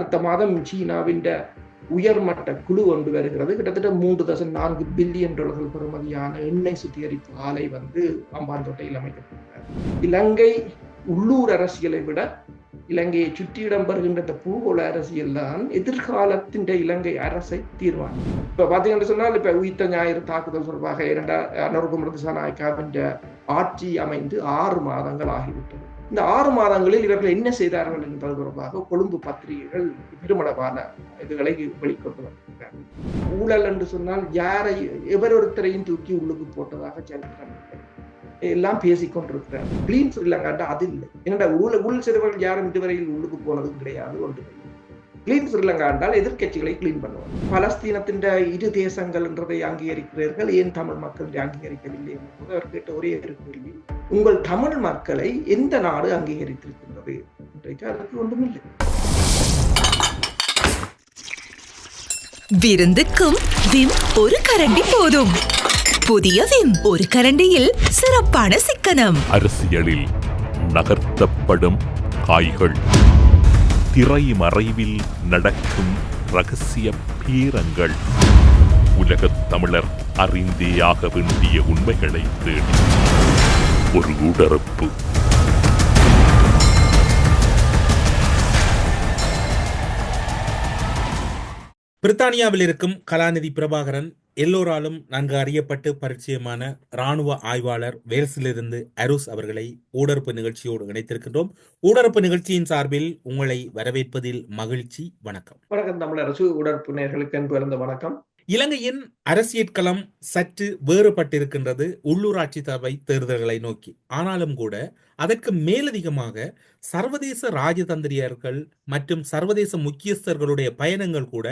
அடுத்த மாதம் சீனாவின் உயர்மட்ட குழு ஒன்று வருகிறது. கிட்டத்தட்ட மூன்று தசம் நான்கு பில்லியன் டாலர்கள் பெறுமதியான எண்ணெய் சுத்திகரிப்பு ஆலை வந்து அம்பாந்தோட்டையில் அமைக்கப்பட்டுள்ளது. இலங்கை உள்ளூர் அரசியலை விட இலங்கையை சுற்றி இடம்பெறுகின்ற இந்த பூகோள அரசியல் தான் எதிர்காலத்தின் இலங்கை அரசை தீர்மானம் இப்ப பாத்தீங்கன்னு சொன்னால் இப்ப உயிர்த்த ஞாயிறு தாக்குதல் தொடர்பாக இரண்டா அனுருகுமர ஆட்சி அமைந்து ஆறு மாதங்கள் ஆகிவிட்டது. இந்த ஆறு மாதங்களில் இவர்கள் என்ன செய்தார்கள் என்பது தொடர்பாக கொழும்பு பத்திரிகைகள் பெருமளவான இதுகளை வெளிக்கொண்டு வந்திருக்கிறார்கள். ஊழல் என்று சொன்னால் யாரை எவரொருத்தரையும் தூக்கி உள்ளுக்கு போட்டதாக சரித்திரம் எல்லாம் பேசிக்கொண்டிருக்கிறார் கிளீன் ஸ்ரீலங்காட்ட அது இல்லை. என்னடா ஊழல் உள் சிறுவர்கள் யாரும் இதுவரையில் உள்ளுக்கு போனதும் கிடையாது ஒன்று கிளீன் ஸ்ரீலங்கா என்றால் எதிர்கட்சிகளை கிளீன் பண்ணுவார் பலஸ்தீனத்தின் இரு தேசங்கள் என்றதை அங்கீகரிக்கிறீர்கள் ஏன் தமிழ் மக்கள் அங்கீகரிக்கவில்லை என்பது அவர் கேட்ட ஒரே ஒரு கேள்வி. உங்கள் தமிழ் மக்களை எந்த நாடு அங்கீகரித்திருக்கின்றது? இன்றைக்கு அதற்கு ஒன்றுமில்லை விருந்துக்கும் விம் ஒரு கரண்டி போதும். புதிய விம் ஒரு கரண்டியில் சிறப்பான சிக்கனம். அரசியலில் நகர்த்தப்படும் காய்கள். திரைமறைவில் நடக்கும் ரகசிய பீரங்கள். உலகத் தமிழர் அறிந்தேயாக வேண்டிய உண்மைகளை தேடி. ஒரு உடறுப்பு பிரித்தானியாவில் இருக்கும் கலாநிதி பிரபாகரன் எல்லோராலும் நன்கு அறியப்பட்டு பரிச்சயமான ராணுவ ஆய்வாளர் வேல்ஸிலிருந்து அருஸ் அவர்களை ஊடறுப்பு நிகழ்ச்சியோடு இணைத்திருக்கின்றோம். ஊடறுப்பு நிகழ்ச்சியின் சார்பில் உங்களை வரவேற்பதில் மகிழ்ச்சி. வணக்கம். வணக்கம் தமிழரசு உடற்பு நேர்களுக்கு அன்பு வணக்கம். இலங்கையின் அரசியற்களம் சற்று வேறுபட்டிருக்கின்றது உள்ளூராட்சி சபை தேர்தல்களை நோக்கி. ஆனாலும் கூட அதற்கு மேலதிகமாக சர்வதேச ராஜதந்திரியர்கள் மற்றும் சர்வதேச முக்கியஸ்தர்களுடைய பயணங்கள் கூட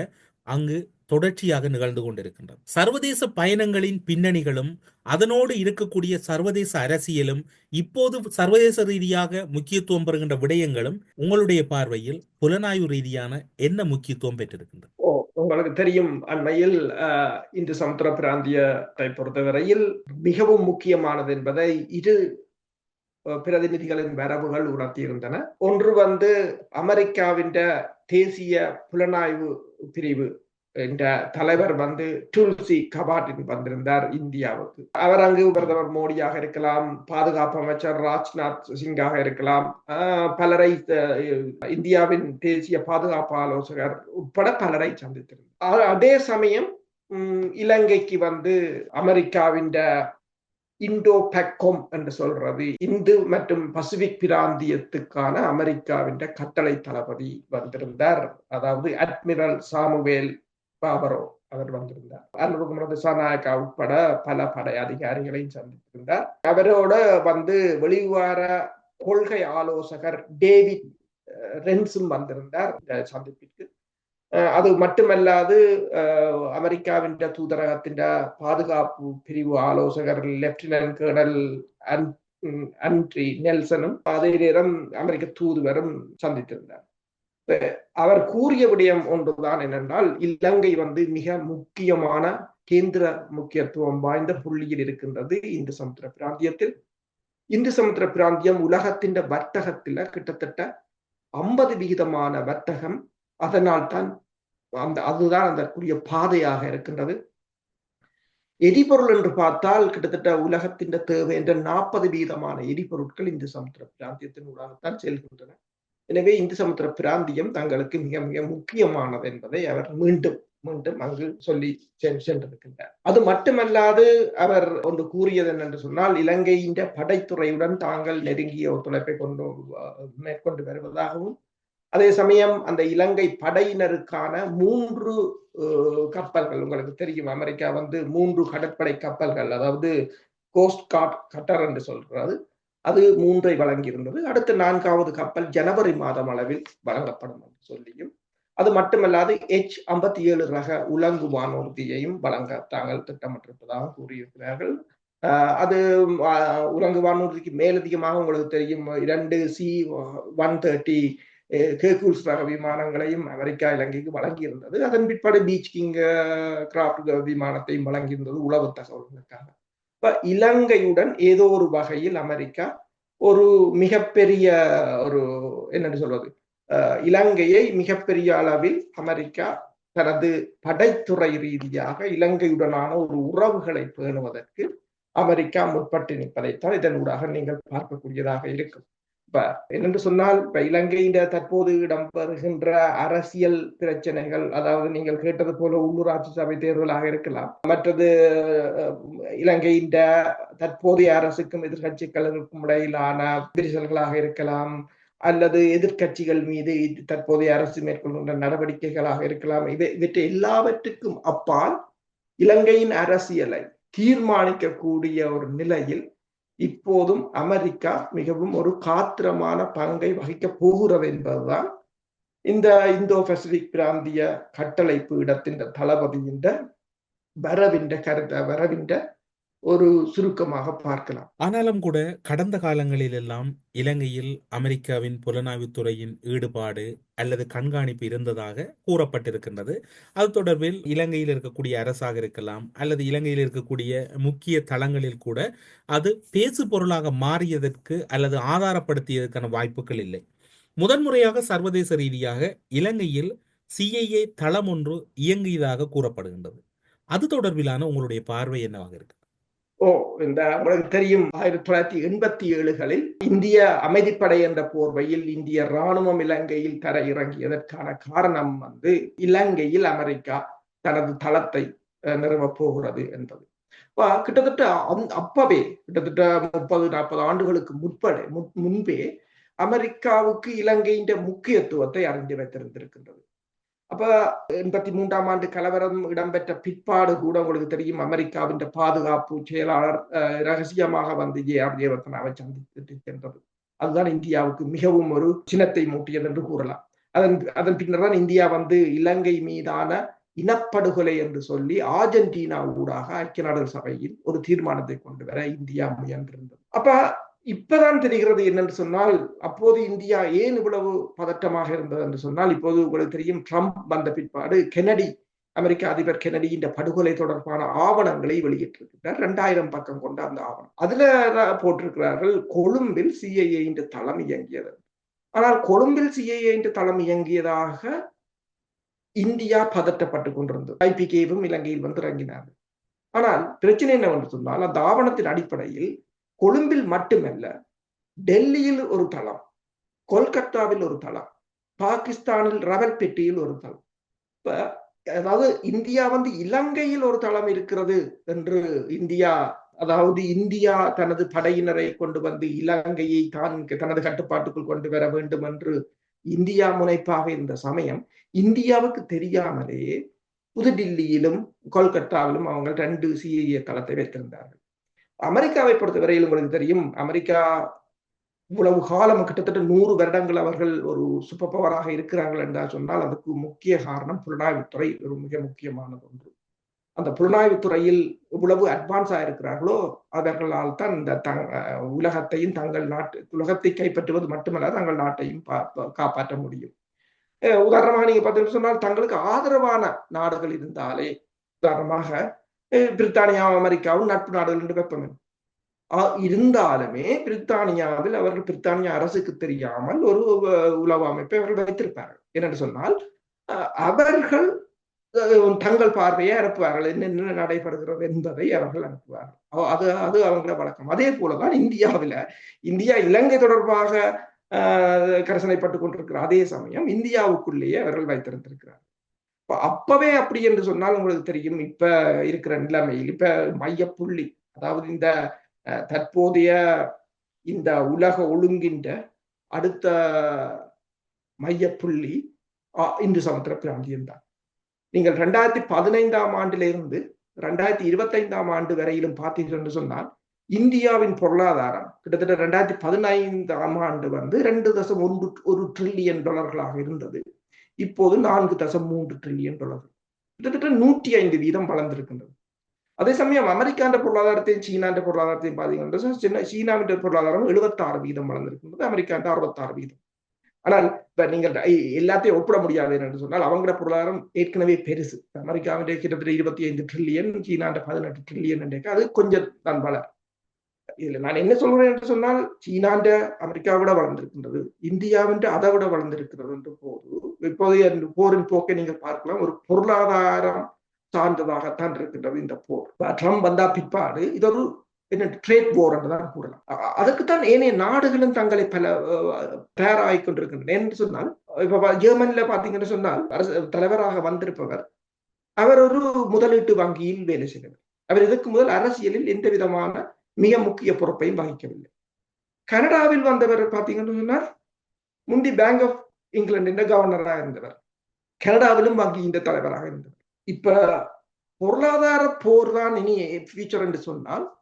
அங்கு தொடர்ச்சியாக நிகழ்ந்து கொண்டிருக்கின்றது. சர்வதேச பயணங்களின் பின்னணிகளும் அதனோடு இருக்கக்கூடிய சர்வதேச அரசியலும் இப்போது சர்வதேச ரீதியாக முக்கியத்துவம் பெறுகின்ற விடயங்களும் உங்களுடைய பார்வையில் புலனாய்வு ரீதியான என்ன முக்கியத்துவம் பெற்றிருக்கின்றது? ஓ உங்களுக்கு தெரியும் அண்மையில் இந்து சமுத்திர பிராந்தியத்தை பொறுத்தவரையில் மிகவும் முக்கியமானது என்பதை இரு பிரதிநிதிகளின் வரவுகள் உணர்த்தியிருந்தன. ஒன்று வந்து அமெரிக்காவின் தேசிய புலனாய்வு பிரிவு. என்ற தலைவர் வந்து துல்சி கபாட்டின் வந்திருந்தார் இந்தியாவுக்கு. அவர் அங்கு பிரதமர் மோடியாக இருக்கலாம் பாதுகாப்பு அமைச்சர் ராஜ்நாத் சிங்காக இருக்கலாம். பலரை இந்தியாவின் தேசிய பாதுகாப்பு ஆலோசகர் உட்பட பலரை சந்தித்திருந்தார். அதே சமயம் இலங்கைக்கு வந்து அமெரிக்காவின் இண்டோ பெக்கோம் என்று சொல்றது. இந்து மற்றும் பசிபிக் பிராந்தியத்துக்கான அமெரிக்காவின் கட்டளை தளபதி வந்திருந்தார். அதாவது அட்மிரல் சாமுவேல் பாபரோ அவர் வந்திருந்தார். அனுபகுமர திசாநாயக்கா உட்பட பல படை அதிகாரிகளையும் சந்தித்திருந்தார். அவரோட வந்து வெளிவார கொள்கை ஆலோசகர் டேவிட் ரென்ஸும் வந்திருந்தார். இந்த சந்திப்பிற்கு அது மட்டுமல்லாது அமெரிக்காவின் தூதரகத்தின் பாதுகாப்பு பிரிவு ஆலோசகர் லெப்டினன்ட் கேர்னல் அன்ட்ரி நெல்சனும் அதே நேரம் அமெரிக்க தூதுவரும் சந்தித்திருந்தார் அவர் கூறிய விடயம் ஒன்றுதான் என்னென்றால் இலங்கை வந்து மிக முக்கியமான கேந்திர முக்கியத்துவம் வாய்ந்த புள்ளியில் இருக்கின்றது இந்து சமுத்திர பிராந்தியத்தில் இந்து சமுத்திர பிராந்தியம் உலகத்தின் வர்த்தகத்தில் கிட்டத்தட்ட ஐம்பது விகிதமான வர்த்தகம் அதனால் தான் அந்த அதுதான் அதற்குரிய பாதையாக இருக்கின்றது. எரிபொருள் என்று பார்த்தால் கிட்டத்தட்ட உலகத்தின் தேவை என்ற நாற்பது வீதமான எரிபொருட்கள் இந்து சமுத்திர பிராந்தியத்தின் ஊடாகத்தான் செல்கின்றன. எனவே இந்து சமுத்திர பிராந்தியம் தங்களுக்கு மிக மிக முக்கியமானது என்பதை அவர் மீண்டும் மீண்டும் அங்கு சொல்லி சென்றிருக்கின்றார். அது மட்டுமல்லாது அவர் ஒன்று கூறியது என்னென்று சொன்னால் இலங்கையின் படைத்துறையுடன் தாங்கள் நெருங்கிய ஒத்துழைப்பை கொண்டு மேற்கொண்டு வருவதாகவும் அதே சமயம் அந்த இலங்கை படையினருக்கான மூன்று கப்பல்கள் உங்களுக்கு தெரியும். அமெரிக்கா வந்து மூன்று கடற்படை கப்பல்கள் அதாவது கோஸ்ட் கார்ட் கட்டர் என்று சொல்றது. அது மூன்றை வழங்கியிருந்தது. அடுத்து நான்காவது கப்பல் ஜனவரி மாதம் அளவில் வழங்கப்படும் என்று சொல்லியும் அது மட்டுமல்லாது எச் ஐம்பத்தி ஏழு ரக உலங்கு வானூர்தியையும் வழங்க தாங்கள் திட்டமிட்டிருப்பதாக கூறியிருக்கிறார்கள். அது உலங்கு வானூர்திக்கு மேலதிகமாக உங்களுக்கு தெரியும். இரண்டு சி ஒன் தேர்ட்டி கேகூல்ஸ் ரக விமானங்களையும் அமெரிக்கா இலங்கைக்கு வழங்கியிருந்தது. அதன் பிற்பாடு பீச் கிங் கிராப்ட் விமானத்தையும் வழங்கியிருந்தது. உளவு தகவல்களுக்காக. இப்ப இலங்கையுடன் ஏதோ ஒரு வகையில் அமெரிக்கா ஒரு மிகப்பெரிய ஒரு என்னன்னு சொல்வது? அஹ், இலங்கையை மிகப்பெரிய அளவில் அமெரிக்கா தனது படைத்துறை ரீதியாக இலங்கையுடனான ஒரு உறவுகளை பேணுவதற்கு அமெரிக்கா முற்பட்டு நிற்பதைத்தான் இதனூடாக நீங்கள் பார்க்கக்கூடியதாக இருக்கும். இப்ப என்னென்று சொன்னால் இப்ப இலங்கையில தற்போது இடம்பெறுகின்ற அரசியல் பிரச்சனைகள் அதாவது நீங்கள் கேட்டது போல உள்ளூராட்சி சபை தேர்தலாக இருக்கலாம். மற்றது அஹ், இலங்கையின் தற்போதைய அரசுக்கும் எதிர்கட்சிகளுக்கும் இடையிலான விரிசல்களாக இருக்கலாம். அல்லது எதிர்க்கட்சிகள் மீது தற்போதைய அரசு மேற்கொள்கின்ற நடவடிக்கைகளாக இருக்கலாம். இவை இவற்றை எல்லாவற்றுக்கும் அப்பால் இலங்கையின் அரசியலை தீர்மானிக்கக்கூடிய ஒரு நிலையில் இப்போதும் அமெரிக்கா மிகவும் ஒரு காத்திரமான பங்கை வகிக்கப் போகிறது என்பதுதான் இந்த இந்தோ பசிபிக் பிராந்திய கட்டளை பீடத்தின் தளபதியின் வரவின்ற கருத்த வரவின்ற ஒரு சுருக்கமாக பார்க்கலாம். ஆனாலும் கூட கடந்த காலங்களிலெல்லாம் இலங்கையில் அமெரிக்காவின் புலனாய்வுத்துறையின் ஈடுபாடு அல்லது கண்காணிப்பு இருந்ததாக கூறப்பட்டிருக்கின்றது. அது தொடர்பில் இலங்கையில் இருக்கக்கூடிய அரசாக இருக்கலாம் அல்லது இலங்கையில் இருக்கக்கூடிய முக்கிய தளங்களில் கூட அது பேசு பொருளாக மாறியதற்கு அல்லது ஆதாரப்படுத்தியதற்கான வாய்ப்புகள் இல்லை. முதன்முறையாக சர்வதேச ரீதியாக இலங்கையில் சிஐஏ தளம் ஒன்று இயங்கியதாக கூறப்படுகின்றது. அது தொடர்பிலான உங்களுடைய பார்வை என்னவாக இருக்கு? ஓ இந்த உங்களுக்கு தெரியும். ஆயிரத்தி தொள்ளாயிரத்தி எண்பத்தி ஏழுகளில் இந்திய அமைதிப்படை என்ற போர்வையில் இந்திய ராணுவம் இலங்கையில் தர இறங்கியதற்கான காரணம் வந்து இலங்கையில் அமெரிக்கா தனது தளத்தை அஹ், நிறுவப் போகிறது என்பது. கிட்டத்தட்ட அப்பவே கிட்டத்தட்ட முப்பது நாற்பது ஆண்டுகளுக்கு முற்பட முன்பே அமெரிக்காவுக்கு இலங்கையின் முக்கியத்துவத்தை அறிந்து வைத்திருந்திருக்கின்றது. அப்ப எண்பத்தி மூன்றாம் ஆண்டு கலவரம் இடம்பெற்ற பிற்பாடு கூட உங்களுக்கு தெரியும் அமெரிக்காவின் பாதுகாப்பு செயலாளர் ரகசியமாக வந்து ஜே ஆர் ஜெயவர்தனாவை சந்தித்து சென்றது. அதுதான் இந்தியாவுக்கு மிகவும் ஒரு சினத்தை மூட்டியது என்று கூறலாம். அதன் அதன் பின்னர் தான் இந்தியா வந்து இலங்கை மீதான இனப்படுகொலை என்று சொல்லி ஆர்ஜென்டினா ஊடாக ஐக்கிய நாடுகள் சபையில் ஒரு தீர்மானத்தை கொண்டு வர இந்தியா முயன்றிருந்தது. அப்ப இப்பதான் தெரிகிறது என்னென்று சொன்னால் அப்போது இந்தியா ஏன் இவ்வளவு பதட்டமாக இருந்தது என்று சொன்னால் இப்போது உங்களுக்கு தெரியும் ட்ரம்ப் வந்த பிற்பாடு கெனடி அமெரிக்க அதிபர் கெனடி இந்த படுகொலை தொடர்பான ஆவணங்களை வெளியிட்டிருக்கிறார். ரெண்டாயிரம் பக்கம் கொண்ட அந்த ஆவணம். அதுல போட்டிருக்கிறார்கள் கொழும்பில் சிஐஏ தளம் இயங்கியது. ஆனால் கொழும்பில் சிஐஏ தளம் இயங்கியதாக இந்தியா பதட்டப்பட்டு கொண்டிருந்தது. ஐபிகேவும் இலங்கையில் வந்து இறங்கினார்கள். ஆனால் பிரச்சனை என்னவென்று சொன்னால் அந்த ஆவணத்தின் அடிப்படையில் கொழும்பில் மட்டுமல்ல டெல்லியில் ஒரு தளம் கொல்கத்தாவில் ஒரு தளம் பாகிஸ்தானில் ரவல்பெட்டியில் ஒரு தளம். இப்ப அதாவது இந்தியா வந்து இலங்கையில் ஒரு தளம் இருக்கிறது என்று இந்தியா அதாவது இந்தியா தனது படையினரை கொண்டு வந்து இலங்கையை தான் தனது கட்டுப்பாட்டுக்குள் கொண்டு வர வேண்டும் என்று இந்தியா முனைப்பாக இருந்த சமயம் இந்தியாவுக்கு தெரியாமலே புதுடில்லியிலும் கொல்கத்தாவிலும் அவங்க ரெண்டு சிஐஏ தளத்தை வைத்திருந்தார்கள். அமெரிக்காவை பொறுத்த வரையில் உங்களுக்கு தெரியும் அமெரிக்கா இவ்வளவு காலம் கிட்டத்தட்ட நூறு வருடங்கள் அவர்கள் ஒரு சூப்பர் பவராக இருக்கிறார்கள் என்றால் சொன்னால் அதுக்கு முக்கிய காரணம் புலனாய்வுத்துறை ஒரு மிக முக்கியமானது ஒன்று. அந்த புலனாய்வுத்துறையில் இவ்வளவு அட்வான்ஸாக இருக்கிறார்களோ அவர்களால் தான் இந்த தங் உலகத்தையும் தங்கள் நாட்டு உலகத்தை கைப்பற்றுவது மட்டுமல்ல தங்கள் நாட்டையும் பா- காப்பாற்ற முடியும். உதாரணமாக நீங்க பார்த்தீங்கன்னு சொன்னால் தங்களுக்கு ஆதரவான நாடுகள் இருந்தாலே உதாரணமாக பிரித்தானியாவும் அமெரிக்காவும் நட்பு நாடுகள் என்று வைப்போமே இருந்தாலுமே பிரித்தானியாவில் அவர்கள் பிரித்தானிய அரசுக்கு தெரியாமல் ஒரு உளவு அமைப்பை அவர்கள் வைத்திருப்பார்கள் என்னென்று சொன்னால் அஹ், அவர்கள் தங்கள் பார்வையை அனுப்புவார்கள் என்னென்ன நடைபெறுகிறது என்பதை அவர்கள் அனுப்புவார்கள் அது அது அவங்கள வழக்கம் அதே போலதான் இந்தியாவில இந்தியா இலங்கை தொடர்பாக கரசனைப்பட்டு கரிசனைப்பட்டுக் கொண்டிருக்கிற அதே சமயம் இந்தியாவுக்குள்ளேயே அவர்கள் வைத்திருந்திருக்கிறார் அப்பவே அப்படி என்று சொன்னால் உங்களுக்கு தெரியும். இப்ப இருக்கிற நிலைமையில் இப்ப மையப்புள்ளி அதாவது இந்த அஹ், தற்போதைய இந்த உலக ஒழுங்கின்ற அடுத்த மையப்புள்ளி அஹ், இந்து சமுத்திர பிராந்தியம் தான். நீங்கள் ரெண்டாயிரத்தி பதினைந்தாம் ஆண்டிலிருந்து ரெண்டாயிரத்தி இருபத்தைந்தாம் ஆண்டு வரையிலும் பார்த்தீர்கள் என்று சொன்னால் இந்தியாவின் பொருளாதாரம் கிட்டத்தட்ட ரெண்டாயிரத்தி பதினைந்தாம் ஆண்டு வந்து ரெண்டு தசம் ஒன்று ஒரு ட்ரில்லியன் டாலர்களாக இருந்தது. இப்போது நான்கு தசம் மூன்று ட்ரில்லியன் டாலர் கிட்டத்தட்ட நூற்றி ஐந்து வீதம் வளர்ந்திருக்கின்றது. அதே சமயம் அமெரிக்காண்ட பொருளாதாரத்தையும் சீனாண்ட பொருளாதாரத்தையும் பார்த்தீங்கன்னா சின்ன சீனாவின் பொருளாதாரம் எழுபத்தாறு வீதம் வளர்ந்திருக்கின்றது அமெரிக்காண்ட அறுபத்தாறு வீதம். ஆனால் இப்ப நீங்கள் எல்லாத்தையும் ஒப்பிட முடியாது என்று சொன்னால் அவங்களோட பொருளாதாரம் ஏற்கனவே பெருசு. அமெரிக்காவின் கிட்டத்தட்ட இருபத்தி ஐந்து ட்ரில்லியன் சீனாண்ட பதினெட்டு ட்ரில்லியன் அது கொஞ்சம் தான் வளர். இதுல நான் என்ன சொல்றேன் என்று சொன்னால் சீனாண்ட அமெரிக்கா விட வளர்ந்திருக்கின்றது இந்தியாவின் அதை விட வளர்ந்திருக்கிறது என்று போது இப்போதைய போரின் போக்கை நீங்கள் பார்க்கலாம் ஒரு பொருளாதாரம் சார்ந்ததாகத்தான் இருக்கின்றது இந்த போர். ட்ரம்ப் வந்தா பிற்பாடு இது ஒரு என்ன ட்ரேட் போர் என்றுதான் கூறலாம். அதுக்குத்தான் ஏனைய நாடுகளும் தங்களை பல தயாராகி கொண்டிருக்கின்றன. என்று சொன்னால் இப்ப ஜெர்மனில பாத்தீங்கன்னு சொன்னால் அரசு தலைவராக வந்திருப்பவர் அவர் ஒரு முதலீட்டு வங்கியில் வேலை செய்கிறார் அவர் இதற்கு முதல் அரசியலில் எந்த விதமான மிக முக்கிய பொறுப்பையும் வகிக்கவில்லை. கனடாவில் வந்தவர் பார்த்தீங்கன்னு சொன்னால் முந்தி பேங்க் ஆஃப் இங்கிலாந்து கவர்னராக இருந்தவர். கனடாவிலும் வங்கியின் தலைவராக இருந்தவர். இப்ப பொருளாதார போர் தான் இனி ஃபியூச்சர் என்று சொன்னால்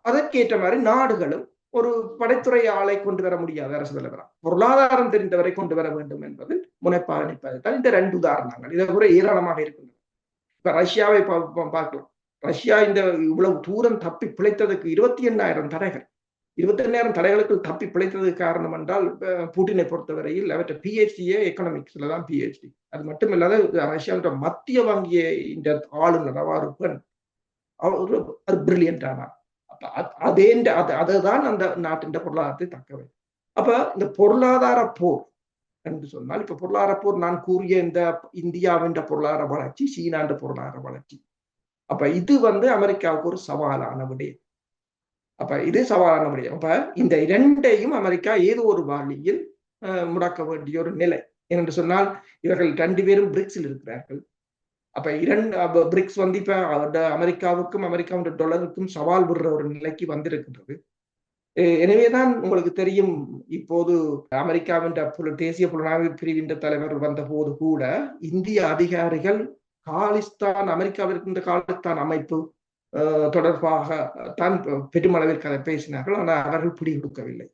அதற்கேற்ற மாதிரி நாடுகளும் ஒரு படைத்துறை ஆளை கொண்டு வர முடியாத அரசு தலைவரா. பொருளாதாரம் தெரிந்தவரை கொண்டு வர வேண்டும் என்பதில் முனைப்பாக நிற்பது தான் இந்த ரெண்டு உதாரணங்கள். இதை கூட ஏராளமாக இருக்கின்றன. இப்ப ரஷ்யாவை பா- பார்க்கலாம். ரஷ்யா இந்த இவ்வளவு தூரம் தப்பி பிழைத்ததுக்கு இருபத்தி எண்ணாயிரம் தடைகள். இருபத்தி எண்ணாயிரம் தடைகளுக்கு தப்பி பிழைத்ததுக்கு காரணம் என்றால் பூட்டினை பொறுத்தவரையில் அவற்றை பிஹெச்டியே எக்கனாமிக்ஸ்ல தான் பிஹெச்டி அது மட்டும் இல்லாத ரஷ்யாவோட மத்திய வங்கியை இந்த ஆளுநர் அவ்வாறு பெண் அவர் பிரில்லியன்ட் ஆனார். அப்ப அ- அதே இந்த- அது அதுதான் அந்த நாட்டின் பொருளாதாரத்தை தக்கவை அப்ப இந்த பொருளாதார போர் என்று சொன்னால் இப்ப பொருளாதார போர் நான் கூறிய இந்த இந்தியாவின் பொருளாதார வளர்ச்சி சீனாண்ட பொருளாதார வளர்ச்சி அப்ப இது வந்து அமெரிக்காவுக்கு ஒரு சவாலான விடயம் அப்ப இது சவாலான விடயம் அப்ப இந்த இரண்டையும் அமெரிக்கா ஏதோ ஒரு வழியில் முடக்க வேண்டிய ஒரு நிலை. என்று சொன்னால் இவர்கள் ரெண்டு பேரும் பிரிக்ஸில் இருக்கிறார்கள். அப்ப இரண்டு பிரிக்ஸ் வந்து இப்ப அமெரிக்காவுக்கும் அமெரிக்காவுடைய டாலருக்கும் சவால் விடுற ஒரு நிலைக்கு வந்திருக்கின்றது. எனவேதான் உங்களுக்கு தெரியும் இப்போது அமெரிக்காவின் புல- தேசிய புலனாய்வு பிரிவின் தலைவர் வந்த போது கூட இந்திய அதிகாரிகள் காலிஸ்தான் அமெரிக்காவில் இருக்கின்ற காலிஸ்தான் அமைப்பு தொடர்பாக தான் பெருமளவிற்கு அதை பேசினார்கள். ஆனால் அவர்கள் பிடி கொடுக்கவில்லை.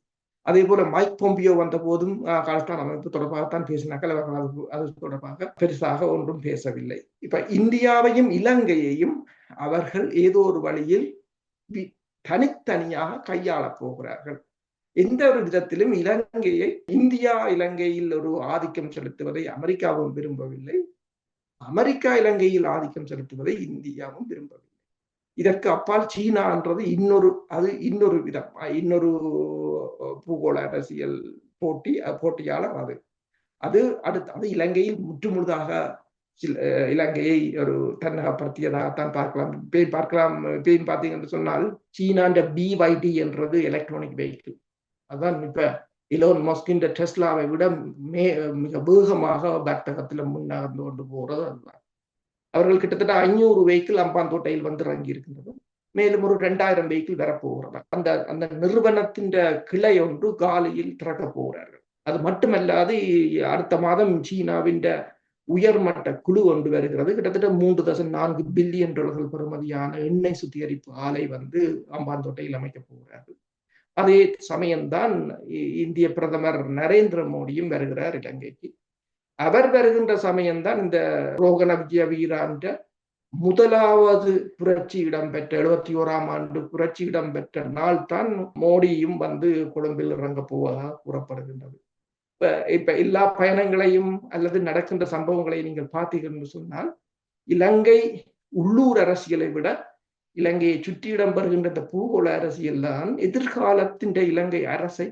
அதே போல மைக் பொம்பியோ வந்த போதும் காலிஸ்தான் அமைப்பு தொடர்பாகத்தான் பேசினார்கள். அவர்கள் அது அது தொடர்பாக பெருசாக ஒன்றும் பேசவில்லை. இப்ப இந்தியாவையும் இலங்கையையும் அவர்கள் ஏதோ ஒரு வழியில் தனித்தனியாக கையாளப் போகிறார்கள். எந்த ஒரு விதத்திலும் இலங்கையை இந்தியா இலங்கையில் ஒரு ஆதிக்கம் செலுத்துவதை அமெரிக்காவும் விரும்பவில்லை. அமெரிக்கா இலங்கையில் ஆதிக்கம் செலுத்துவதை இந்தியாவும் விரும்பவில்லை. இதற்கு அப்பால் சீனான்றது இன்னொரு அது இன்னொரு விதம். இன்னொரு பூகோள அரசியல் போட்டி போட்டியாளர் அது. அது அடுத்து அது இலங்கையில் முற்றுமுழுதாக சில இலங்கையை ஒரு தன்னகப்படுத்தியதாகத்தான் பார்க்கலாம். பேய் பார்க்கலாம் பேய் பார்த்தீங்கன்னு சொன்னால் சீனாண்ட பிவைடி என்றது எலக்ட்ரானிக் வெஹிக்கிள் அதுதான் இப்ப இலோன் மஸ்கின் டெஸ்லாவை விட மே மிக வேகமாக வர்த்தகத்தில் முன்னகர்ந்து கொண்டு போறது அதுதான் அவர்கள் கிட்டத்தட்ட ஐநூறு வெஹிக்கிள் அம்பாந்தோட்டையில் வந்து இறங்கி இருக்கின்றது. மேலும் ஒரு ரெண்டாயிரம் வெஹிக்கிள் வரப்போகிறது. அந்த அந்த நிறுவனத்தின் கிளை ஒன்று காலியில் திறக்க போகிறார்கள். அது மட்டுமல்லாது அடுத்த மாதம் சீனாவின் உயர்மட்ட குழு ஒன்று வருகிறது. கிட்டத்தட்ட மூன்று தசம் நான்கு பில்லியன் டாலர்கள் பெறுமதியான எண்ணெய் சுத்திகரிப்பு ஆலை வந்து அம்பாந்தோட்டையில் அமைக்க போகிறார்கள். அதே சமயம்தான் இந்திய பிரதமர் நரேந்திர மோடியும் வருகிறார் இலங்கைக்கு. அவர் வருகின்ற சமயம்தான் இந்த ரோகண விஜய வீரான்ற முதலாவது புரட்சி இடம்பெற்ற எழுபத்தி ஓராம் ஆண்டு புரட்சி இடம்பெற்ற நாள் தான் மோடியும் வந்து கொழும்பில் இறங்க போவதாக கூறப்படுகின்றது. இப்ப இப்ப எல்லா பயணங்களையும் அல்லது நடக்கின்ற சம்பவங்களை நீங்கள் பார்த்தீங்கன்னு சொன்னால் இலங்கை உள்ளூர் அரசியலை விட இலங்கையை சுற்றி இடம்பெறுகின்ற இந்த பூகோள அரசியல் தான் எதிர்காலத்தின் இலங்கை அரசை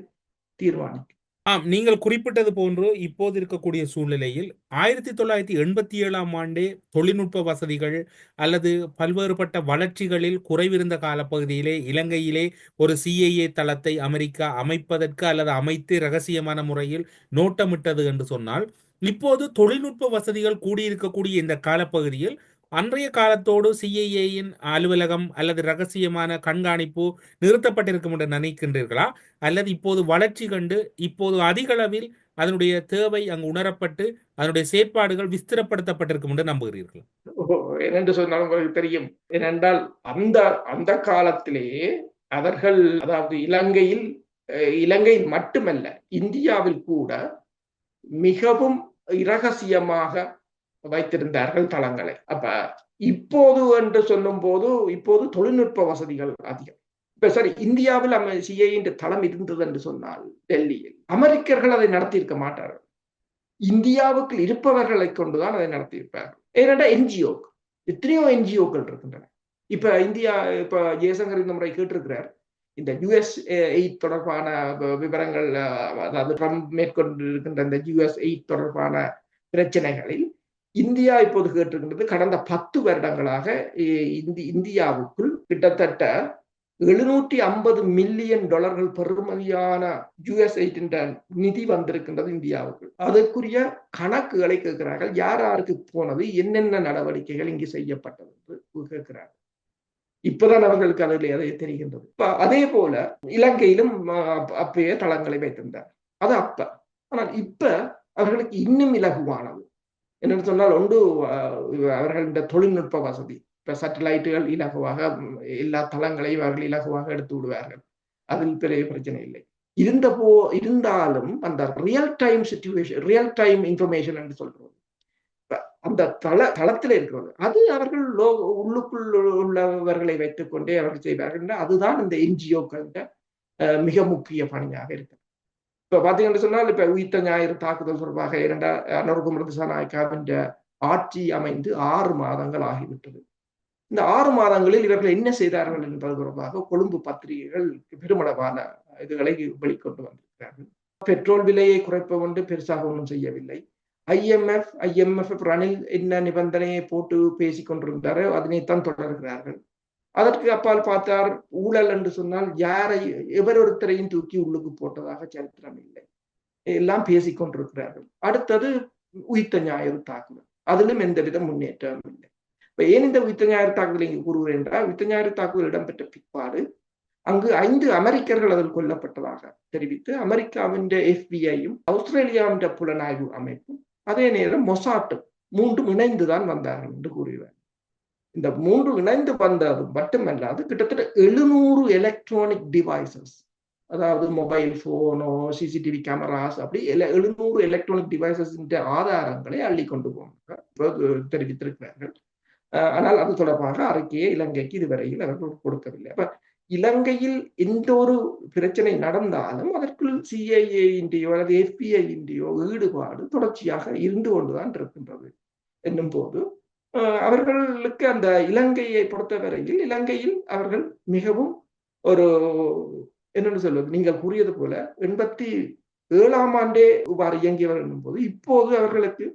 தீர்மானிக்கும். ஆம் நீங்கள் குறிப்பிட்டது போன்று இப்போது இருக்கக்கூடிய சூழ்நிலையில் ஆயிரத்தி தொள்ளாயிரத்தி எண்பத்தி ஏழாம் ஆண்டே தொழில்நுட்ப வசதிகள் அல்லது பல்வேறுபட்ட வளர்ச்சிகளில் குறைவிருந்த காலப்பகுதியிலே இலங்கையிலே ஒரு சிஐஏ தளத்தை அமெரிக்கா அமைப்பதற்கு அல்லது அமைத்து ரகசியமான முறையில் நோட்டமிட்டது என்று சொன்னால் இப்போது தொழில்நுட்ப வசதிகள் கூடியிருக்கக்கூடிய இந்த காலப்பகுதியில் அன்றைய காலத்தோடு சிஐஏயின் அலுவலகம் அல்லது ரகசியமான கண்காணிப்பு நிறுத்தப்பட்டிருக்கும் என்று நினைக்கின்றீர்களா? அல்லது இப்போது வளர்ச்சி கண்டு இப்போது அதிகளவில் அதனுடைய தேவை அங்கு உணரப்பட்டு அதனுடைய செயற்பாடுகள் விஸ்திரப்படுத்தப்பட்டிருக்கும் என்று நம்புகிறீர்கள்? என்னென்று சொன்னால் உங்களுக்கு தெரியும். ஏனென்றால் அந்த அந்த காலத்திலே அவர்கள் அதாவது இலங்கையில் இலங்கையில் மட்டுமல்ல இந்தியாவில் கூட மிகவும் இரகசியமாக வைத்திருந்தார்கள் தளங்களை அப்ப இப்போது என்று சொல்லும் போது இப்போது தொழில்நுட்ப வசதிகள் அதிகம். இப்ப சரி இந்தியாவில் சிஐயின் தளம் இருந்தது என்று சொன்னால் டெல்லியில் அமெரிக்கர்கள் அதை நடத்தியிருக்க மாட்டார்கள். இந்தியாவுக்கு இருப்பவர்களை கொண்டுதான் அதை நடத்தியிருப்பார்கள். ஏனென்றால் என்ஜிஓ எத்தனையோ என்ஜிஓக்கள் இருக்கின்றன. இப்ப இந்தியா இப்ப ஜெயசங்கர் இந்த முறை கேட்டிருக்கிறார். இந்த யுஎஸ் எயிட் தொடர்பான விவரங்கள் அதாவது ட்ரம்ப் மேற்கொண்டிருக்கின்ற இந்த யுஎஸ் எயிட் தொடர்பான பிரச்சனைகளில் இந்தியா இப்போது கேட்டிருக்கின்றது கடந்த பத்து வருடங்களாக இந்தி இந்தியாவுக்குள் கிட்டத்தட்ட எழுநூற்றி ஐம்பது மில்லியன் டாலர்கள் பெருமதியான யுஎஸ் என்ற நிதி வந்திருக்கின்றது இந்தியாவுக்கு. அதற்குரிய கணக்குகளை கேட்கிறார்கள். யார் யாருக்கு போனது? என்னென்ன நடவடிக்கைகள் இங்கு செய்யப்பட்டது என்று கேட்கிறார்கள். இப்பதான் அவர்களுக்கு அதில் அதை தெரிகின்றது. அதே போல இலங்கையிலும் அப்ப- அப்பயே தளங்களை வைத்திருந்தார். அது அப்ப. ஆனால் இப்ப அவர்களுக்கு இன்னும் இலகுவானது. என்னன்னு சொன்னால் ஒன்று அவர்களின் அவர்கள் இந்த தொழில்நுட்ப வசதி. இப்ப சேட்டலைட்டுகள் இலகுவாக எல்லா தளங்களையும் அவர்கள் இலகுவாக எடுத்து விடுவார்கள். அதில் பெரிய பிரச்சனை இல்லை. இருந்த போ இருந்தாலும் அந்த real time situation real time information என்று சொல்றோம். அந்த தள தளத்தில் இருக்கிறது அது அவர்கள் லோ உள்ளுக்குள் உள்ளவர்களை வைத்துக்கொண்டே அவர்கள் செய்வார்கள். அதுதான் இந்த என்ஜிஓக்கள் மிக முக்கிய பணியாக இருக்கு இப்ப பாத்தீங்கன்னு சொன்னால் இப்ப உயிர்த்த ஞாயிறு தாக்குதல் தொடர்பாக இரண்டா அனுர்குமர நாயக்காவின் ஆட்சி அமைந்து ஆறு மாதங்கள் ஆகிவிட்டது. இந்த ஆறு மாதங்களில் இவர்கள் என்ன செய்தார்கள் என்பது தொடர்பாக கொழும்பு பத்திரிகைகள் பெருமளவான இதுகளை வெளிக்கொண்டு வந்திருக்கிறார்கள். பெட்ரோல் விலையை குறைப்பது பெருசாக ஒன்றும் செய்யவில்லை. ஐஎம்எஃப் ஐஎம்எஃப் ரணில் என்ன நிபந்தனையை போட்டு பேசிக் கொண்டிருந்தாரோ அதனைத்தான் தொடர்கிறார்கள். அதற்கு அப்பால் பார்த்தார் ஊழல் என்று சொன்னால் யாரை எவரொருத்தரையும் தூக்கி உள்ளுக்கு போட்டதாக சரித்திரம் இல்லை. எல்லாம் பேசிக்கொண்டிருக்கிறார்கள் அடுத்தது உயிர்த்த ஞாயிறு தாக்குதல். அதிலும் எந்தவித முன்னேற்றமும் இல்லை. இப்ப ஏன் இந்த உயிர்த்த ஞாயிறு தாக்குதல் இங்கு கூறுகிறேன் என்றால் உயிர்த்த ஞாயிறு தாக்குதல் இடம்பெற்ற பிற்பாடு அங்கு ஐந்து அமெரிக்கர்கள் அதில் கொல்லப்பட்டதாக தெரிவித்து அமெரிக்காவின் எஃபிஐயும் ஆஸ்திரேலியாவின் புலனாய்வு அமைப்பும் அதே நேரம் மொசாட்டும் மூன்றும் இணைந்துதான் வந்தார்கள் என்று கூறுகிறார் இந்த மூன்று இணைந்து வந்தது மட்டுமல்லாது கிட்டத்தட்ட எழுநூறு எலக்ட்ரானிக் டிவைசஸ் அதாவது மொபைல் போனோ சிசிடிவி கேமராஸ் அப்படி எழுநூறு எலக்ட்ரானிக் டிவைசஸ் ஆதாரங்களை அள்ளி கொண்டு போனாங்க. தெரிவித்திருக்கிறார்கள். ஆனால் அது தொடர்பாக அறிக்கையை இலங்கைக்கு இதுவரையில் அவர்கள் கொடுக்கவில்லை. அப்ப இலங்கையில் எந்த ஒரு பிரச்சனை நடந்தாலும் அதற்குள் சிஐஏ இன்றையோ அல்லது எஃபிஐ இன்றியோ ஈடுபாடு தொடர்ச்சியாக இருந்து கொண்டுதான் இருக்கின்றது. என்னும் போது அவர்களுக்கு அந்த இலங்கையை பொறுத்தவரையில் இலங்கையில் அவர்கள் மிகவும் ஒரு என்னென்னு சொல்வது நீங்கள் கூறியது போல எண்பத்தி ஏழாம் ஆண்டே இவ்வாறு இயங்கியவர் என்னும் போது இப்போது அவர்களுக்கு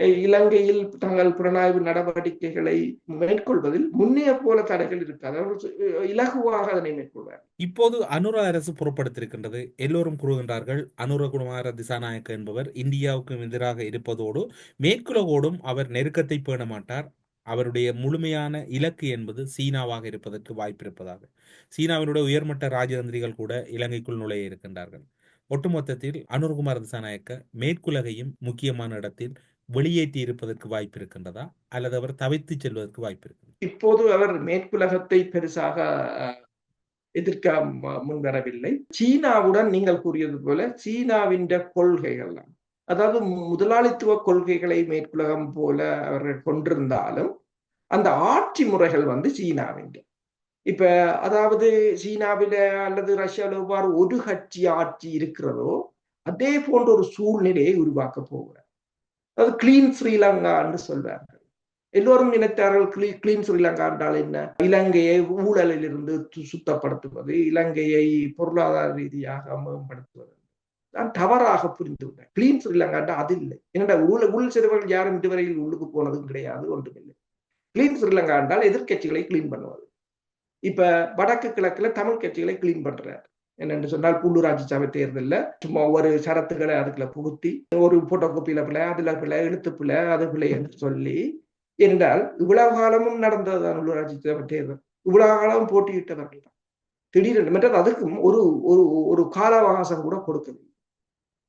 இலங்கையில் தங்கள் புலனாய்வு நடவடிக்கைகளை மேற்கொள்வதில் முன்னைய போல தடைகள் இருக்காது. அவர்கள் இலகுவாக அதனை மேற்கொள்வார். இப்போது அனுர அரசு புறப்படுத்திருக்கின்றது எல்லோரும் கூறுகின்றார்கள் அனுரகுமார திசாநாயக்க என்பவர் இந்தியாவுக்கும் எதிராக இருப்பதோடு மேற்குலகோடும் அவர் நெருக்கத்தை பேண மாட்டார். அவருடைய முழுமையான இலக்கு என்பது சீனாவாக இருப்பதற்கு வாய்ப்பு இருப்பதாக சீனாவினுடைய உயர்மட்ட ராஜதந்திரிகள் கூட இலங்கைக்குள் நுழைய இருக்கின்றார்கள். ஒட்டுமொத்தத்தில் அனுர்குமார் திசாநாயக்க மேற்குலகையும் முக்கியமான இடத்தில் வெளியேற்றி இருப்பதற்கு வாய்ப்பு இருக்கின்றதா? அல்லது அவர் தவிர்த்து செல்வதற்கு வாய்ப்பு இருக்கு இப்போது அவர் மேற்குலகத்தை பெருசாக எதிர்க்க முன்வரவில்லை. சீனாவுடன் நீங்கள் கூறியது போல சீனாவின் கொள்கைகள் அதாவது முதலாளித்துவ கொள்கைகளை மேற்குலகம் போல அவர்கள் கொண்டிருந்தாலும் அந்த ஆட்சி முறைகள் வந்து சீனாவின் இப்ப அதாவது சீனாவில அல்லது ரஷ்யாவில் எவ்வாறு ஒரு கட்சி ஆட்சி இருக்கிறதோ அதே போன்ற ஒரு சூழ்நிலையை உருவாக்க போகிறார். அது கிளீன் ஸ்ரீலங்கா என்று சொல்வார்கள் எல்லோரும் நினைத்தார்கள் கிளீ கிளீன் ஸ்ரீலங்கா என்றால் என்ன? இலங்கையை ஊழலில் இருந்து சுத்தப்படுத்துவது இலங்கையை பொருளாதார ரீதியாக மேம்படுத்துவது நான் தவறாக புரிந்து விட்டேன் கிளீன் ஸ்ரீலங்கா அது இல்லை. என்னடா ஊழல் ஊழல் செய்தவர்கள் யாரும் இதுவரையில் உள்ளுக்கு போனதும் கிடையாது ஒன்றுமில்லை. கிளீன் ஸ்ரீலங்கா என்றால் எதிர்கட்சிகளை கிளீன் பண்ணுவது. இப்ப வடக்கு கிழக்குல தமிழ் கட்சிகளை கிளீன் பண்றாரு. என்னென்று சொன்னால் உள்ளூராட்சி சபை தேர்தலில் சும்மா ஒரு சரத்துகளை அதுக்குள்ள புகுத்தி ஒரு போட்டோ கோப்பியில பிள்ளை அதுல பிள்ளை எழுத்து பிள்ளை அது பிள்ளை என்று சொல்லி என்றால் இவ்வளவு காலமும் நடந்ததுதான் உள்ளூராட்சி சபை தேர்தல். இவ்வளவு காலம் போட்டியிட்டவர்கள் தான் திடீரென்று மற்றது அதுக்கும் ஒரு ஒரு ஒரு கால அவகாசம் கூட கொடுக்கவில்லை.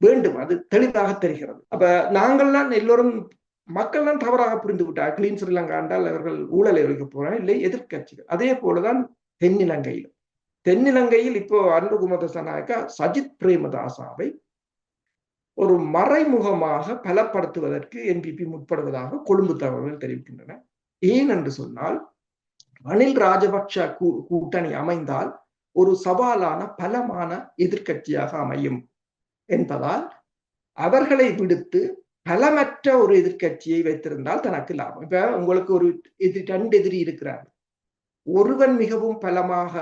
வேண்டும் அது தெளிவாக தெரிகிறது. அப்ப நாங்கள்லாம் எல்லோரும் மக்கள்லாம் தவறாக புரிந்து விட்டார் கிளீன் ஸ்ரீலங்கா என்றால் அவர்கள் ஊழலை ஒழிக்க போறாங்க இல்லை எதிர்கட்சிகள் அதே போலதான் தென்னிலங்கையிலும். தென்னிலங்கையில் இப்போ அன்பு குமதசநாயக்கா சஜித் பிரேமதாசாவை ஒரு மறைமுகமாக பலப்படுத்துவதற்கு என்பிபி முற்படுவதாக கொழும்பு தகவல்கள் தெரிவிக்கின்றன. ஏன் என்று சொன்னால் ரணில் ராஜபக்ஷ கூட்டணி அமைந்தால் ஒரு சவாலான பலமான எதிர்கட்சியாக அமையும் என்பதால் அவர்களை விடுத்து பலமற்ற ஒரு எதிர்கட்சியை வைத்திருந்தால் தனக்கு லாபம். இப்ப உங்களுக்கு ஒரு எதிர் ரெண்டு எதிரி இருக்கிறார் ஒருவன் மிகவும் பலமாக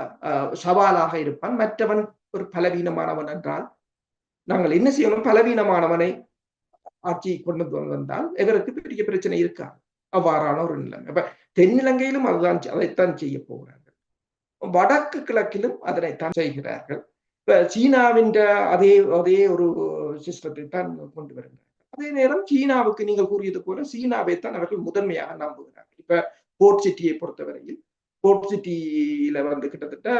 சவாலாக இருப்பான். மற்றவன் ஒரு பலவீனமானவன் என்றால் நாங்கள் என்ன செய்யணும்? பலவீனமானவனை ஆட்சி கொண்டு வந்தால் இவருக்கு பெரிய பிரச்சனை இருக்காது. அவ்வாறான ஒரு நிலைமை. அப்ப தென்னிலங்கையிலும் அதுதான் அதைத்தான் செய்ய போகிறார்கள். வடக்கு கிழக்கிலும் அதனைத்தான் செய்கிறார்கள். இப்ப சீனாவின் அதே அதே ஒரு சிஸ்டத்தை தான் கொண்டு வருகிறார்கள். அதே நேரம் சீனாவுக்கு நீங்கள் கூறியது போல சீனாவை தான் அவர்கள் முதன்மையாக நம்புகிறார்கள். இப்ப போர்ட் சிட்டியை பொறுத்தவரையில் போர்ட் சிட்டியில வந்து கிட்டத்தட்ட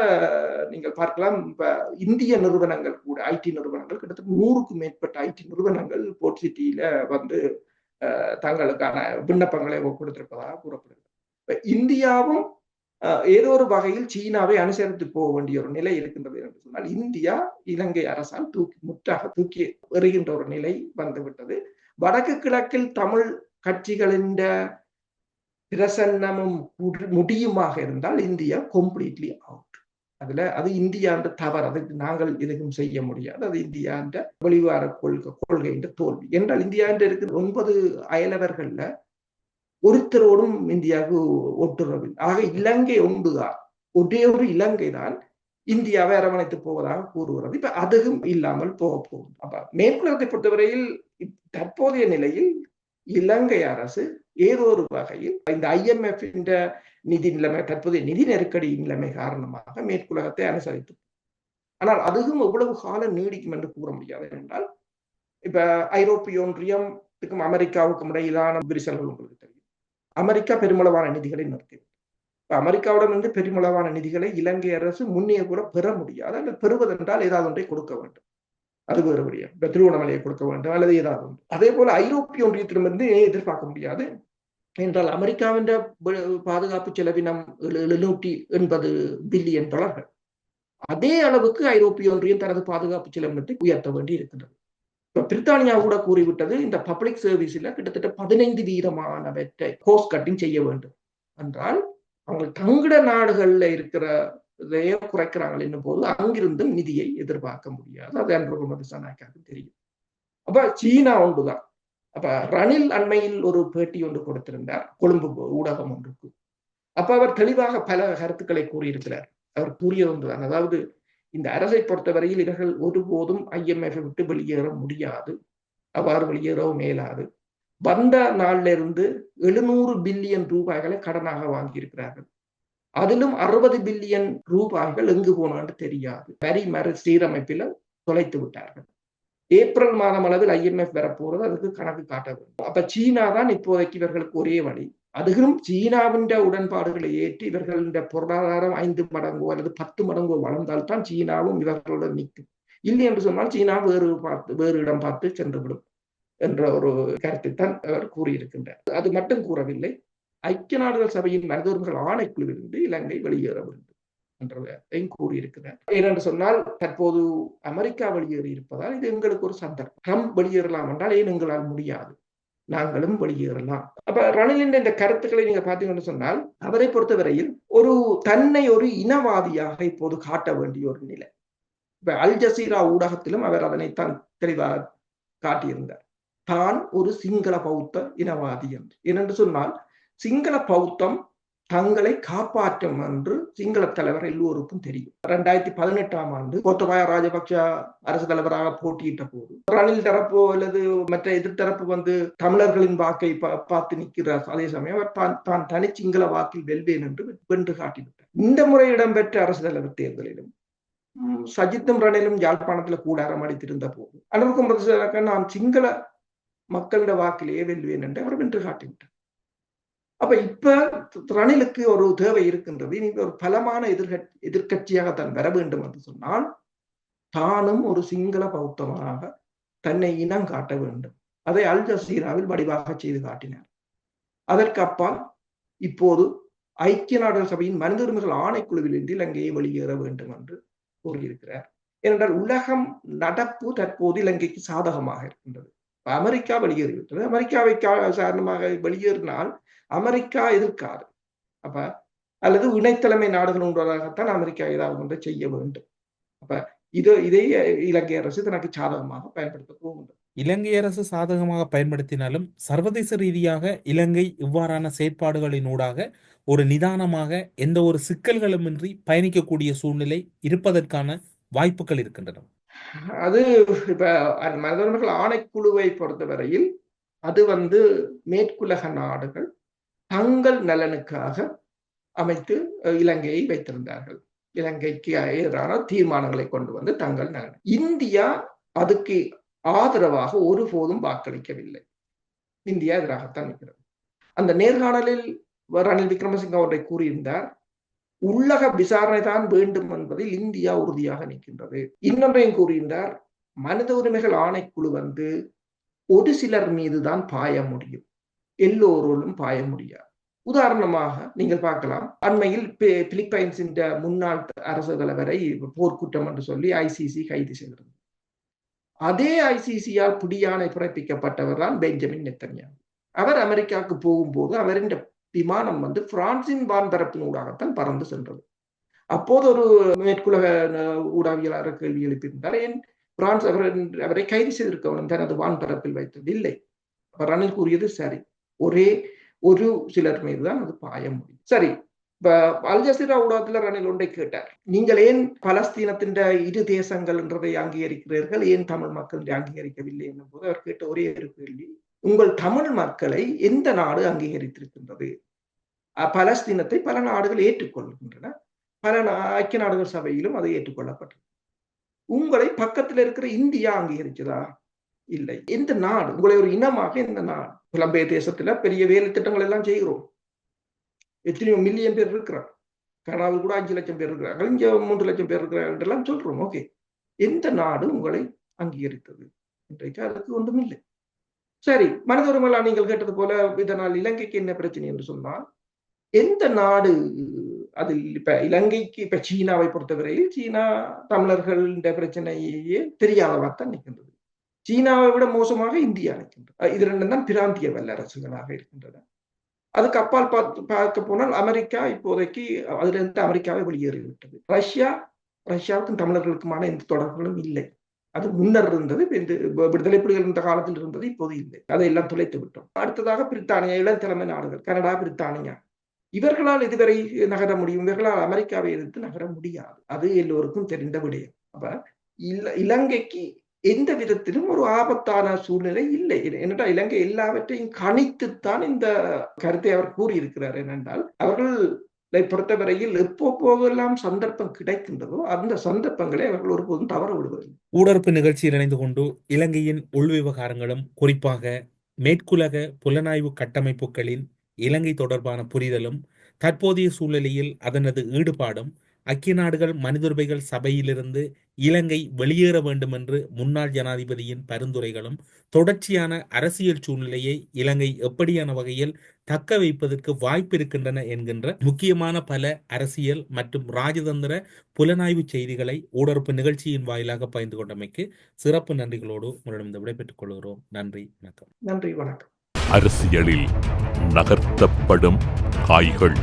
நீங்கள் பார்க்கலாம் இப்ப இந்திய நிறுவனங்கள் கூட ஐடி நிறுவனங்கள் கிட்டத்தட்ட நூறுக்கும் மேற்பட்ட ஐடி நிறுவனங்கள் போர்ட் சிட்டியில வந்து தங்களுக்கான விண்ணப்பங்களை கொடுத்திருப்பதாக கூறப்படுகிறது. இப்ப இந்தியாவும் ஏதோ ஒரு வகையில் சீனாவை அனுசரித்து போக வேண்டிய ஒரு நிலை இருக்கின்றது என்று சொன்னால் இந்தியா இலங்கை அரசால் தூக்கி முற்றாக தூக்கி எறிகின்ற ஒரு நிலை வந்துவிட்டது. வடக்கு கிழக்கில் தமிழ் கட்சிகளின் பிரசன்னமும் முடியுமாக இருந்தால் இந்தியா கம்ப்ளீட்லி அவுட் அதுல அது இந்தியாண்ட தவறு. அதுக்கு நாங்கள் எதுவும் செய்ய முடியாது. அது இந்தியாண்ட வெளிவார கொள்கை கொள்கைன்ற தோல்வி. என்றால் இந்தியாண்ட இருக்கிற ஒன்பது அயலவர்கள்ல ஒருத்தரோடும் இந்தியாவுக்கு ஒட்டுறவில்லை ஆக இலங்கை ஒன்றுதான் ஒரே ஒரு இலங்கை தான் இந்தியாவை அரவணைத்து போவதாக கூறுகிறது. இப்ப அதுவும் இல்லாமல் போக போகும் அப்ப மேற்குலகத்தை பொறுத்தவரையில் தற்போதைய நிலையில் இலங்கை அரசு ஏதோ ஒரு வகையில் இந்த ஐஎம்எஃப் நிதி நிலைமை தற்போதைய நிதி நெருக்கடி நிலைமை காரணமாக மேற்குலகத்தை அனுசரித்து. ஆனால் அதுவும் எவ்வளவு காலம் நீடிக்கும் என்று கூற முடியாது என்றால் இப்ப ஐரோப்பிய ஒன்றியத்துக்கும் அமெரிக்காவுக்கும் இடையிலான விரிசல்கள் உங்களுக்கு தெரியும். அமெரிக்கா பெருமளவான நிதிகளை நிறுத்தி இப்ப அமெரிக்காவிடமிருந்து பெருமளவான நிதிகளை இலங்கை அரசு முன்னே கூட பெற முடியாது அல்லது பெறுவதென்றால் ஏதாவது ஒன்றை கொடுக்க வேண்டும். அது வேறு விடயம் இப்ப திருவண்ணாமலையை கொடுக்க வேண்டும் அல்லது ஏதாவது அதே போல ஐரோப்பிய ஒன்றியத்திடமிருந்து எதிர்பார்க்க முடியாது. என்றால் அமெரிக்காவின் பாதுகாப்பு செலவினம் எழுநூற்றி எண்பது பில்லியன் டாலர்கள். அதே அளவுக்கு ஐரோப்பிய ஒன்றியம் தனது பாதுகாப்பு செலவினத்தை உயர்த்த வேண்டி இருக்கின்றது இப்ப பிரித்தானியா கூட கூறிவிட்டது இந்த பப்ளிக் சர்வீஸ்ல கிட்டத்தட்ட பதினைந்து வீதமானவற்றை கோஸ்ட் கட்டிங் செய்ய வேண்டும். என்றால் அவங்க தங்கட நாடுகள்ல இருக்கிற குறைக்கிறாங்க என்னும் போது அங்கிருந்தும் நிதியை எதிர்பார்க்க முடியாது. அது அன்று முகமது தெரியும். அப்ப சீனா ஒன்றுதான். அப்ப ரணில் அண்மையில் ஒரு பேட்டி ஒன்று கொடுத்திருந்தார். கொழும்பு ஊடகம் ஒன்றுக்கு. அப்ப அவர் தெளிவாக பல கருத்துக்களை கூறியிருக்கிறார். அவர் கூறியது ஒன்றுதான். அதாவது இந்த அரசை பொறுத்தவரையில் இவர்கள் ஒருபோதும் ஐஎம்எஃப் விட்டு வெளியேற முடியாது. அவ்வாறு வெளியேறவும் மேலாது. வந்த நாள்ல இருந்து எழுநூறு பில்லியன் ரூபாய்களை கடனாக வாங்கியிருக்கிறார்கள். அதிலும் அறுபது பில்லியன் ரூபாய்கள் எங்கு போனான்னு தெரியாது. வரி மறு சீரமைப்பில தொலைத்து விட்டார்கள். ஏப்ரல் மாதம் அளவில் ஐஎம்எஃப் வரப்போறது அதுக்கு கணக்கு காட்ட வேண்டும். அப்ப சீனா தான் இப்போதைக்கு இவர்களுக்கு ஒரே வழி. அதுகளும் சீனாவின் உடன்பாடுகளை ஏற்றி இவர்களின் பொருளாதாரம் ஐந்து மடங்கோ அல்லது பத்து மடங்கோ வளர்ந்தால்தான் சீனாவும் இவர்களுடன் நிற்கும். இல்லை என்று சொன்னால் சீனா வேறு பார்த்து வேறு இடம் பார்த்து சென்றுவிடும் என்ற ஒரு கருத்தை தான் அவர் கூறியிருக்கின்றார். அது மட்டும் கூறவில்லை. ஐக்கிய நாடுகள் சபையின் மனித உரிமைகள் ஆணைக்குழுவிலிருந்து இலங்கை வெளியேற வேண்டும் என்றதையும் கூறியிருக்கிறார். ஏனென்று சொன்னால் தற்போது அமெரிக்கா வெளியேறி இருப்பதால் இது எங்களுக்கு ஒரு சந்தர்ப்பம். ட்ரம்ப் வெளியேறலாம் என்றால் ஏன் எங்களால் முடியாது? நாங்களும் வெளியேறலாம். அப்ப ரணிலின் இந்த கருத்துக்களை நீங்க பாத்தீங்கன்னு சொன்னால் அவரை பொறுத்தவரையில் ஒரு தன்னை ஒரு இனவாதியாக இப்போது காட்ட வேண்டிய ஒரு நிலை. இப்ப அல் ஜசீரா ஊடகத்திலும் அவர் அதனைத்தான் தெளிவாக காட்டியிருந்தார். தான் ஒரு சிங்கள பௌத்த இனவாதி என்று. ஏனென்று சொன்னால் சிங்கள பௌத்தம் தங்களை காப்பாற்றும் என்று சிங்கள தலைவர் எல்லோருக்கும் தெரியும். இரண்டாயிரத்தி பதினெட்டாம் ஆண்டு கோத்தபாய ராஜபக்ஷ அரசு தலைவராக போட்டியிட்ட போது ரணில் தரப்பு அல்லது மற்ற எதிர்த்தரப்பு வந்து தமிழர்களின் வாக்கை பா- பார்த்து நிற்கிறார். அதே சமயம் அவர் தான் தான் தனி சிங்கள வாக்கில் வெல்வேன் என்று வென்று காட்டிவிட்டார். இந்த முறை இடம்பெற்ற அரசு தலைவர் தேர்தலிலும் சஜித்தும் ரணிலும் யாழ்ப்பாணத்துல கூடாரம் அடித்திருந்த போது அனுர்குமரன் நான் சிங்கள மக்களிட வாக்கிலேயே வெல்வேன் என்று அவர் வென்று காட்டிவிட்டார். அப்ப இப்ப ரணிலுக்கு ஒரு தேவை இருக்கின்றது. இனி ஒரு பலமான எதிர்கட்சி எதிர்கட்சியாக தான் வர வேண்டும் என்று சொன்னால் தானும் ஒரு சிங்கள பௌத்தமாக தன்னை இனம் காட்ட வேண்டும். அதை அல் ஜசீராவில் வடிவாக செய்து காட்டினார். அதற்கு அப்பால் இப்போது ஐக்கிய நாடுகள் சபையின் மனித உரிமைகள் ஆணைக்குழுவிலிருந்து இலங்கையை வெளியேற வேண்டும் என்று கூறியிருக்கிறார். ஏனென்றால் உலகம் நடப்பு தற்போது இலங்கைக்கு சாதகமாக இருக்கின்றது. அமெரிக்கா வெளியேறிவிட்டது. அமெரிக்காவை கா- சாரணமாக வெளியேறினால் அமெரிக்கா எதிர்க்காது. அப்ப அல்லது இணைத்தலைமை நாடுகள் ஒன்றாகத்தான் அமெரிக்கா ஏதாவது ஒன்றை செய்ய வேண்டும். அப்ப இது இதை இலங்கை அரசு தனக்கு சாதகமாக பயன்படுத்த போகின்றது. இலங்கை அரசு சாதகமாக பயன்படுத்தினாலும் சர்வதேச ரீதியாக இலங்கை இவ்வாறான செயற்பாடுகளினூடாக ஒரு நிதானமாக எந்த ஒரு சிக்கல்களுமின்றி பயணிக்கக்கூடிய சூழ்நிலை இருப்பதற்கான வாய்ப்புகள் இருக்கின்றன. அது இப்ப மனிதர்கள் ஆணைக்குழுவை பொறுத்தவரையில் அது வந்து மேற்குலக நாடுகள் தங்கள் நலனுக்காக அமைத்து இலங்கையை வைத்திருந்தார்கள். இலங்கைக்கு எதிரான தீர்மானங்களை கொண்டு வந்து தங்கள் நலன். இந்தியா அதுக்கு ஆதரவாக ஒருபோதும் வாக்களிக்கவில்லை. இந்தியா எதிராகத்தான் நிற்கிறது. அந்த நேர்காணலில் ரணில் விக்ரமசிங்க அவரை கூறியிருந்தார் உள்ளக விசாரணை தான் வேண்டும் என்பதில் இந்தியா உறுதியாக நிற்கின்றது. இன்னொன்றையும் கூறியிருந்தார் மனித உரிமைகள் ஆணைக்குழு வந்து ஒரு சிலர் மீதுதான் பாய முடியும். எல்லோரோடும் பாய முடியாது. உதாரணமாக நீங்கள் பார்க்கலாம். அண்மையில் பிலிப்பைன்ஸின் முன்னாள் அரசு தலைவரை போர்க்குற்றம் என்று சொல்லி ஐசிசி கைது செய்திருந்தது அதே ஐசிசியால் பிடியாணை பிறப்பிக்கப்பட்டவர் தான் பெஞ்சமின் நெத்தன்யா அவர் அமெரிக்காவுக்கு போகும்போது அவரின் விமானம் வந்து பிரான்சின் வான்பரப்பினூடாகத்தான் பறந்து சென்றது. அப்போது ஒரு மேற்குலக ஊடகவியலாளர் கேள்வி எழுப்பியிருந்தார் ஏன் பிரான்ஸ் அவர் அவரை கைது செய்திருக்க வேண்டும்? தனது வான்பரப்பில் வைத்தது இல்லை. அவர் ரணில் கூறியது சரி. ஒரே ஒரு சிலர் மீதுதான் அது பாய முடியும். சரி இப்ப அல் ஜசீரா ஊடகத்துல ரணில் ஒன்றை கேட்டார். நீங்கள் ஏன் பலஸ்தீனத்தின் இரு தேசங்கள் என்றதை அங்கீகரிக்கிறீர்கள்? ஏன் தமிழ் மக்கள் அங்கீகரிக்கவில்லை? என்னும் போது அவர் கேட்ட ஒரே ஒரு கேள்வி உங்கள் தமிழ் மக்களை எந்த நாடு அங்கீகரித்திருக்கின்றது? பலஸ்தீனத்தை பல நாடுகள் ஏற்றுக்கொள்கின்றன. பல ஐக்கிய நாடுகள் சபையிலும் அது ஏற்றுக்கொள்ளப்பட்டது. உங்களை பக்கத்துல இருக்கிற இந்தியா அங்கீகரிச்சதா? இல்லை. எந்த நாடு? உங்களை ஒரு இனமாக எந்த நாடு? புலம்பெய தேசத்துல பெரிய வேலை திட்டங்கள் எல்லாம் செய்கிறோம். எத்தனையோ மில்லியன் பேர் இருக்கிறார் கனடாவில் கூட அஞ்சு லட்சம் பேர் இருக்கிறார்கள். இங்கே மூன்று லட்சம் பேர் இருக்கிறார்கள் சொல்றோம். ஓகே. எந்த நாடு உங்களை அங்கீகரித்தது? இன்றைக்கு அதுக்கு ஒன்றும் இல்லை. சரி மனித உரிமைகளா நீங்கள் கேட்டது போல இதனால் இலங்கைக்கு என்ன பிரச்சனை என்று சொன்னால் எந்த நாடு அதில் இப்ப இலங்கைக்கு இப்ப சீனாவை பொறுத்தவரையில் சீனா தமிழர்களின் பிரச்சனையே தெரியாதவாத்தான் நிற்கின்றது. சீனாவை விட மோசமாக இந்தியா நிற்கின்றது. இது ரெண்டும் தான் பிராந்திய வல்லரசுகளாக இருக்கின்றன. அதுக்கு அப்பால் பார்த்து பார்க்க போனால் அமெரிக்கா இப்போதைக்கு அதிலிருந்து அமெரிக்காவை வெளியேறிவிட்டது. ரஷ்யா ரஷ்யாவுக்கும் தமிழர்களுக்குமான எந்த தொடர்புகளும் இல்லை. அது முன்னர் இருந்தது இந்த விடுதலை புலிகள் இருந்த காலத்தில் இருந்தது இப்போது இல்லை. அதை எல்லாம் துளைத்து விட்டோம். அடுத்ததாக பிரித்தானியா இளந்தலைமை நாடுகள் கனடா பிரித்தானியா. இவர்களால் இதுவரை நகர முடியும் இவர்களால் அமெரிக்காவை எதிர்த்து நகர முடியாது. அது எல்லோருக்கும் தெரிந்த விடயம். அப்ப இல இலங்கைக்கு எந்த விதத்திலும் ஒரு ஆபத்தான சூழ்நிலை இல்லை. என்னடா இலங்கை எல்லாவற்றையும் கணித்துத்தான் இந்த கருத்தை அவர் கூறியிருக்கிறார். என்னென்றால் அவர்கள் பொறுத்தவரையில் எப்போ போகலாம் சந்தர்ப்பம் கிடைக்கின்றதோ அந்த சந்தர்ப்பங்களை அவர்கள் ஒருபோதும் தவற விடுவதில்லை. ஊடறுப்பு நிகழ்ச்சியில் இணைந்து கொண்டு இலங்கையின் உள்விவகாரங்களும் குறிப்பாக மேற்குலக புலனாய்வு கட்டமைப்புகளின் இலங்கை தொடர்பான புரிதலும் தற்போதைய சூழ்நிலையில் அதனது ஈடுபாடும் ஐக்கிய நாடுகள் மனிதுரிமைகள் சபையிலிருந்து இலங்கை வெளியேற வேண்டும் என்று முன்னாள் ஜனாதிபதியின் பரிந்துரைகளும் தொடர்ச்சியான அரசியல் சூழ்நிலையை இலங்கை எப்படியான வகையில் தக்க வைப்பதற்கு வாய்ப்பு இருக்கின்றன என்கின்ற முக்கியமான பல அரசியல் மற்றும் ராஜதந்திர புலனாய்வு செய்திகளை ஊடறுப்பு நிகழ்ச்சியின் வாயிலாக பகிர்ந்து கொண்டமைக்கு சிறப்பு நன்றிகளோடு உங்களிடம் விடைபெற்றுக் கொள்கிறோம். நன்றி வணக்கம். நன்றி வணக்கம். அரசியலில் நகர்த்தப்படும் காய்கள்.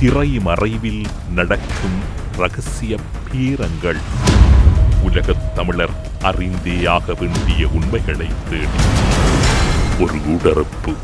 திரை மறைவில் நடக்கும் ரகசிய பீரங்கள். உலகத் தமிழர் அறிந்தேயாக வேண்டிய உண்மைகளை தேடி. ஒரு உடறுப்பு